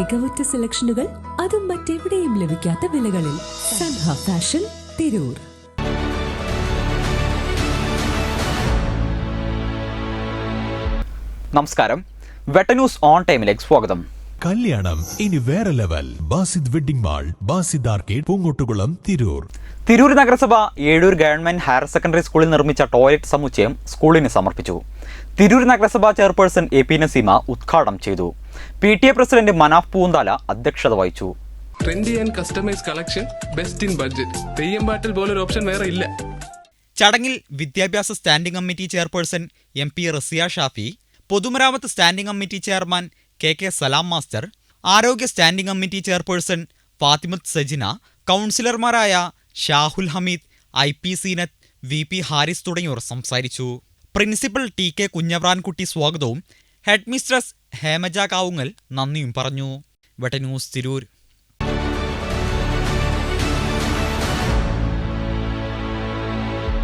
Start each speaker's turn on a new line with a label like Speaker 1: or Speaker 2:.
Speaker 1: മികവുറ്റ സെലക്ഷനുകൾ അതും മറ്റെവിടെയും ലഭിക്കാത്ത വിലകളിൽ സൻഹ ഫാഷൻ തിരൂർ.
Speaker 2: നമസ്കാരം. വെട്ട ന്യൂസ് ഓൺ ടൈമിലേക്ക് സ്വാഗതം.
Speaker 3: കല്യാണം ഇനി വേറെ level. Basid wedding mall Basid arcade Poongottukulam Tirur.
Speaker 2: Tirur നഗരസഭ ഏഴൂർ ഗവൺമെന്റ് ഹയർ സെക്കൻഡറി സ്കൂളിൽ നിർമ്മിച്ച ടോയ്ലറ്റ് സമുച്ചയം സ്കൂളിന് സമർപ്പിച്ചു. തിരൂർ നഗരസഭ ചെയർപേഴ്സൺ എ പി നസീമ ഉദ്ഘാടനം ചെയ്തു. P T A president Manaf Poonthala അധ്യക്ഷത വഹിച്ചു.
Speaker 4: Trendy and customise collection best in budget Theyyam പാട്ടിൽ പോലൊരു ഓപ്ഷൻ വേറെ ഇല്ല.
Speaker 5: ചടങ്ങിൽ വിദ്യാഭ്യാസ standing committee chairperson M P Raziya Shafi പൊതുമരാമത്ത് standing committee chairman K K Salam master ആരോഗ്യ standing committee chairperson Fathimath Sajina കൗൺസിലർമാരായ Shahul Hameed I P Seenath V P Haris തുടങ്ങിയവർ സംസാരിച്ചു. പ്രിൻസിപ്പൽ ടി കെ കുഞ്ഞബ്രാൻകുട്ടി സ്വാഗതവും ഹെഡ് മിസ്ട്രസ് ഹേമജ കാവുങ്ങൽ നന്ദിയും പറഞ്ഞു. വെട്ട news Tirur.